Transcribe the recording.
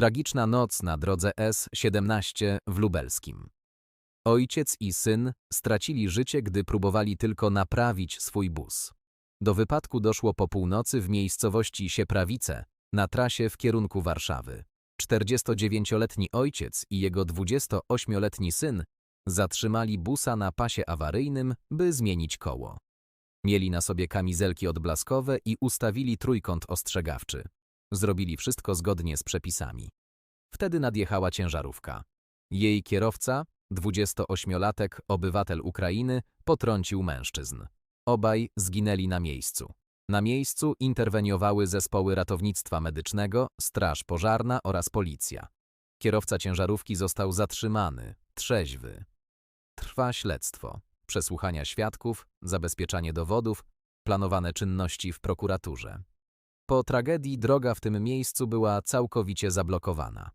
Tragiczna noc na drodze S-17 w Lubelskim. Ojciec i syn stracili życie, gdy próbowali tylko naprawić swój bus. Do wypadku doszło po północy w miejscowości Sieprawice, na trasie w kierunku Warszawy. 49-letni ojciec i jego 28-letni syn zatrzymali busa na pasie awaryjnym, by zmienić koło. Mieli na sobie kamizelki odblaskowe i ustawili trójkąt ostrzegawczy. Zrobili wszystko zgodnie z przepisami. Wtedy nadjechała ciężarówka. Jej kierowca, 28-latek, obywatel Ukrainy, potrącił mężczyzn. Obaj zginęli na miejscu. Na miejscu interweniowały zespoły ratownictwa medycznego, straż pożarna oraz policja. Kierowca ciężarówki został zatrzymany, trzeźwy. Trwa śledztwo, przesłuchania świadków, zabezpieczanie dowodów, planowane czynności w prokuraturze. Po tragedii droga w tym miejscu była całkowicie zablokowana.